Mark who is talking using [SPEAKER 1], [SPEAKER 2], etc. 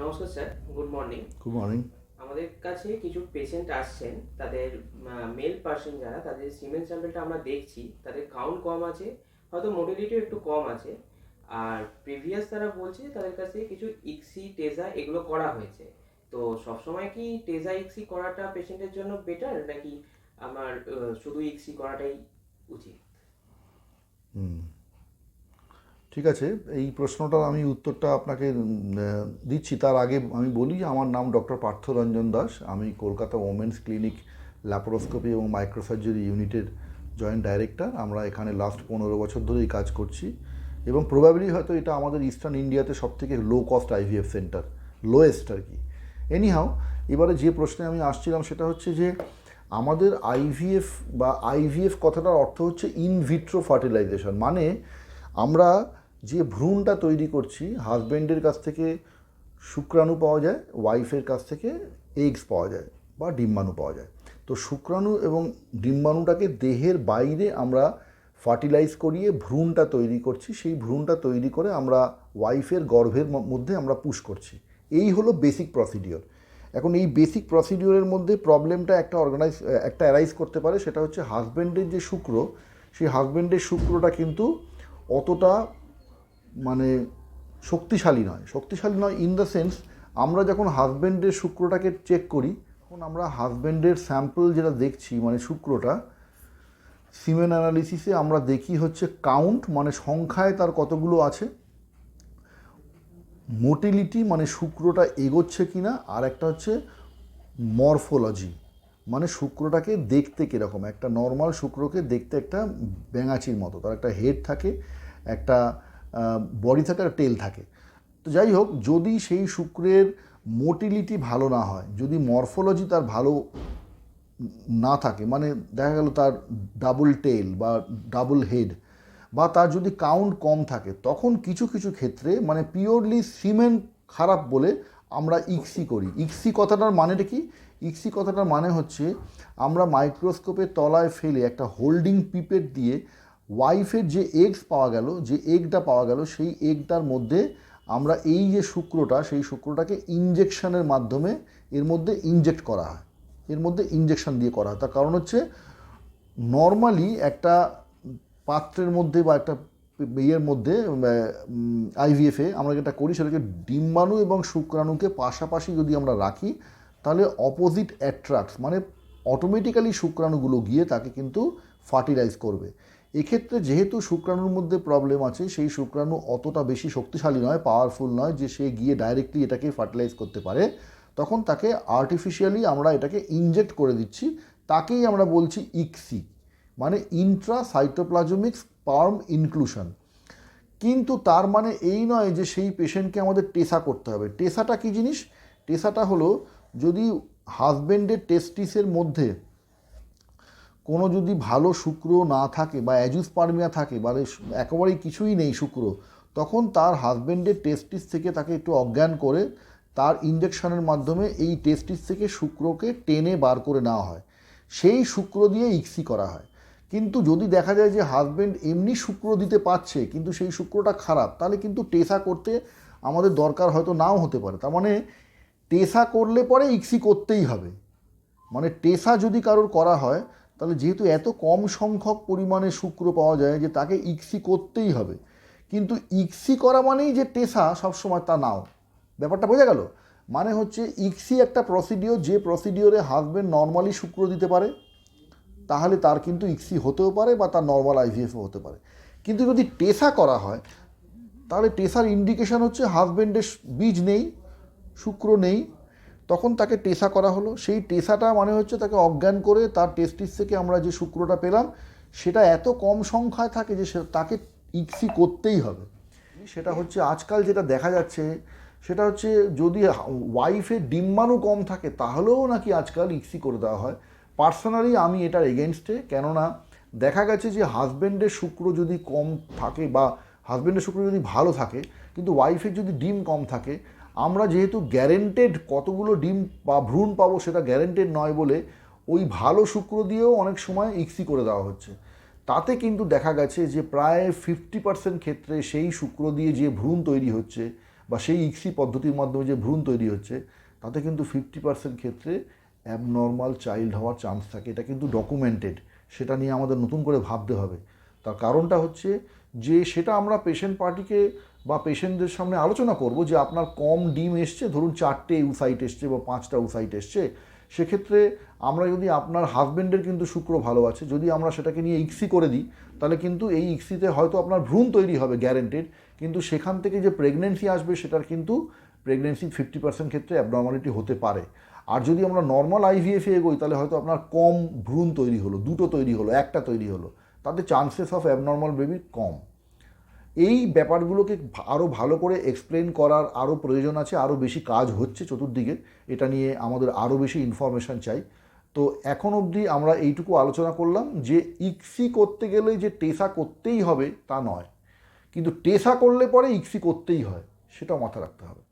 [SPEAKER 1] নমস্কার sir good morning.
[SPEAKER 2] Good morning.
[SPEAKER 1] আমাদের কাছে কিছু পেশেন্ট আসছেন তাদের মেল পার্সন যারা তাদের সিমেন্ট স্যাম্পলটা আমরা দেখছি তাদের কাউন্ট কম আছে হয়তো মোটিলিটিও একটু কম আছে। আর প্রিভিয়াস তারা বলছে তাদের কাছে কিছু ইক্সি টেজা এগুলো করা হয়েছে। তো সবসময় কি টেজা ইক্সি করাটা পেশেন্টের জন্য বেটার নাকি আমার শুধু ইক্সি করাটাই উচিত?
[SPEAKER 2] হুম। ঠিক আছে, এই প্রশ্নটার আমি উত্তরটা আপনাকে দিচ্ছি। তার আগে আমি বলি, আমার নাম ডক্টর পার্থরঞ্জন দাস। আমি কলকাতা ওমেন্স ক্লিনিক ল্যাপারোস্কোপি এবং মাইক্রোসার্জারি ইউনিটের জয়েন্ট ডাইরেক্টর আমরা এখানে লাস্ট পনেরো বছর ধরেই কাজ করছি। এবং প্রবাবলি হয়তো এটা আমাদের ইস্টার্ন ইন্ডিয়াতে সবথেকে low cost IVF centre lowest আর কি। এনিহাও এবারে যে প্রশ্নে আমি আসছিলাম সেটা হচ্ছে যে, আমাদের আইভিএফ বা আইভিএফ কথাটার অর্থ হচ্ছে ইনভিট্রো ফার্টিলাইজেশন মানে আমরা যে ভ্রূণটা তৈরি করছি হাজব্যান্ডের কাছ থেকে শুক্রাণু পাওয়া যায়, ওয়াইফের কাছ থেকে এগস পাওয়া যায় বা ডিম্বাণু পাওয়া যায়। তো শুক্রাণু এবং ডিম্বাণুটাকে দেহের বাইরে আমরা ফার্টিলাইজ করিয়ে ভ্রূণটা তৈরি করছি, সেই ভ্রূণটা তৈরি করে আমরা ওয়াইফের গর্ভের মধ্যে আমরা পুশ করছি। এই হলো বেসিক প্রসিডিওর। এখন এই বেসিক প্রসিডিওরের মধ্যে প্রবলেমটা একটা অর্গানাইজ, একটা অ্যারাইজ করতে পারে, সেটা হচ্ছে হাজব্যান্ডের যে শুক্র, সেই হাজব্যান্ডের শুক্রটা কিন্তু অতটা মানে শক্তিশালী নয়। শক্তিশালী নয় ইন দ্য সেন্স আমরা যখন হাজব্যান্ডের শুক্রটাকে চেক করি, তখন আমরা হাজব্যান্ডের স্যাম্পল যেটা দেখছি মানে শুক্রটা সিমেন অ্যানালিসিসে আমরা দেখি হচ্ছে কাউন্ট মানে সংখ্যায় তার কতগুলো আছে মোটিলিটি মানে শুক্রটা এগোচ্ছে কি না আর একটা হচ্ছে মরফোলজি মানে শুক্রটাকে দেখতে কীরকম, একটা নর্মাল শুক্রকে দেখতে একটা ব্যাঙাচির মতো, তার একটা হেড থাকে, একটা বডি থাকে একটা টেল থাকে। তো যাই হোক, যদি সেই শুক্রের মোটিলিটি ভালো না হয়, যদি মরফোলজি তার ভালো না থাকে মানে দেখা গেল তার ডাবল টেল বা ডাবল হেড বা তার যদি কাউন্ট কম থাকে, তখন কিছু কিছু ক্ষেত্রে মানে পিওরলি সিমেন্ট খারাপ বলে আমরা ইক্সি করি। ইক্সি কথাটার মানেটা কি? ইক্সি কথাটার মানে হচ্ছে আমরা মাইক্রোস্কোপের তলায় ফেলে একটা হোল্ডিং পিপেট দিয়ে ওয়াইফের যে এগস পাওয়া গেল, যে এগটা পাওয়া গেল, সেই এগটার মধ্যে আমরা এই যে শুক্রটা, সেই শুক্রটাকে ইনজেকশনের মাধ্যমে এর মধ্যে ইনজেক্ট করা হয়। এর মধ্যে ইনজেকশন দিয়ে করা হয়। তার কারণ হচ্ছে নর্মালি একটা পাত্রের মধ্যে বা একটা ইয়ের মধ্যে আইভিএফে আমরা যেটা করি সেটাকে ডিম্বাণু এবং শুক্রাণুকে পাশাপাশি যদি আমরা রাখি, তাহলে অপোজিট অ্যাট্রাক্টস মানে অটোমেটিক্যালি শুক্রাণুগুলো গিয়ে তাকে কিন্তু ফার্টিলাইজ করবে। এক্ষেত্রে যেহেতু শুক্রাণুর মধ্যে প্রবলেম আছে, সেই শুক্রাণু অতটা বেশি শক্তিশালী নয় পাওয়ারফুল নয় যে সে গিয়ে ডাইরেক্টলি এটাকে ফার্টিলাইজ করতে পারে, তখন তাকে আর্টিফিশিয়ালি আমরা এটাকে ইনজেক্ট করে দিচ্ছি, তাকেই আমরা বলছি ইক্সি মানে ইন্ট্রা সাইটোপ্লাজমিক স্পার্ম ইনক্লুশন কিন্তু তার মানে এই নয় যে সেই পেশেন্টকে আমাদের টেসা করতে হবে। টেসাটা কী জিনিস? টেসাটা হলো যদি হাজব্যান্ডের টেস্টিসের মধ্যে কোনো যদি ভালো শুক্র না থাকে বা অ্যাজুসপার্মিয়া থাকে বা একেবারেই কিছুই নেই শুক্র, তখন তার হাজব্যান্ডের টেস্টিস থেকে তাকে একটু অজ্ঞান করে তার ইঞ্জেকশনের মাধ্যমে এই টেস্টিস থেকে শুক্রকে টেনে বার করে নেওয়া হয়। সেই শুক্র দিয়ে ইক্সি করা হয়। কিন্তু যদি দেখা যায় যে হাজব্যান্ড এমনি শুক্র দিতে পারছে, কিন্তু সেই শুক্রটা খারাপ, তাহলে কিন্তু টেসা করতে আমাদের দরকার হয়তো নাও হতে পারে। তার মানে টেসা করলে পরে ইক্সি করতেই হবে। মানে টেসা যদি কারোর করা হয় তাহলে যেহেতু এত কম সংখ্যক পরিমাণে শুক্র পাওয়া যায় যে তাকে ইক্সি করতেই হবে, কিন্তু ইক্সি করা মানেই যে টেসা সবসময় তা নাও। ব্যাপারটা বোঝা গেল? মানে হচ্ছে ইক্সি একটা প্রসিডিওর যে প্রসিডিওরে হাজব্যান্ড নর্মালি শুক্র দিতে পারে, তাহলে তার কিন্তু ইক্সি হতেও পারে বা তার নর্মাল আইভিএফও হতে পারে। কিন্তু যদি টেসা করা হয়, তাহলে টেসার ইন্ডিকেশন হচ্ছে হাজব্যান্ডের বীজ নেই, শুক্র নেই তখন তাকে টেসা করা হলো। সেই টেসাটা মানে হচ্ছে তাকে অজ্ঞান করে তার টেস্টিস থেকে আমরা যে শুক্রটা পেলাম, সেটা এত কম সংখ্যায় থাকে যে তাকে ইক্সি করতেই হবে। সেটা হচ্ছে আজকাল যেটা দেখা যাচ্ছে, সেটা হচ্ছে যদি ওয়াইফের ডিম্বাণু কম থাকে, তাহলেও নাকি আজকাল ইক্সি করে দেওয়া হয়। পার্সোনালি আমি এটার এগেনস্টে কেননা দেখা গেছে যে হাজব্যান্ডের শুক্র যদি কম থাকে বা হাজব্যান্ডের শুক্র যদি ভালো থাকে, কিন্তু ওয়াইফের যদি ডিম কম থাকে আমরা যেহেতু গ্যারেন্টেড কতগুলো ডিম বা ভ্রূণ পাবো সেটা গ্যারেন্টেড নয় বলে ওই ভালো শুক্র দিয়েও অনেক সময় ইক্সি করে দেওয়া হচ্ছে। তাতে কিন্তু দেখা গেছে যে প্রায় ফিফটি পার্সেন্ট ক্ষেত্রে সেই শুক্র দিয়ে যে ভ্রূণ তৈরি হচ্ছে বা সেই ইক্সি পদ্ধতির মাধ্যমে যে ভ্রূণ তৈরি হচ্ছে, তাতে কিন্তু ফিফটি পার্সেন্ট ক্ষেত্রে অ্যাবনর্মাল চাইল্ড হওয়ার চান্স থাকে। এটা কিন্তু ডকুমেন্টেড সেটা নিয়ে আমাদের নতুন করে ভাবতে হবে। তার কারণটা হচ্ছে যে সেটা আমরা পেশেন্ট পার্টিকে বা পেশেন্টদের সামনে আলোচনা করব যে আপনার কম ডিম এসছে, ধরুন চারটে ইউসাইট এসছে বা পাঁচটা ইউসাইট এসছে, সেক্ষেত্রে আমরা যদি আপনার হাজবেন্ডের কিন্তু শুক্র ভালো আছে, যদি আমরা সেটাকে নিয়ে ইক্সি করে দিই, তাহলে কিন্তু এই ইক্সিতে হয়তো আপনার ভ্রূণ তৈরি হবে গ্যারেন্টেড কিন্তু সেখান থেকে যে প্রেগনেন্সি আসবে সেটার কিন্তু প্রেগনেন্সি ফিফটি পার্সেন্ট ক্ষেত্রে অ্যাবনর্মালিটি হতে পারে। আর যদি আমরা নর্মাল আইভিএফে এগোই, তাহলে হয়তো আপনার কম ভ্রূণ তৈরি হলো, দুটো তৈরি হলো, একটা তৈরি হলো, তাতে চান্সেস অফ অ্যাবনর্মাল বেবি কম। এই ব্যাপারগুলোকে আরও ভালো করে এক্সপ্লেন করার আরও প্রয়োজন আছে আরও বেশি কাজ হচ্ছে চতুর্দিকে, এটা নিয়ে আমাদের আরও বেশি ইনফরমেশান চাই। তো এখন অবধি আমরা এইটুকু আলোচনা করলাম যে ইক্সি করতে গেলে যে টেসা করতেই হবে তা নয়। কিন্তু টেসা করলে পরে ইক্সি করতেই হয়, সেটাও মাথা রাখতে হবে।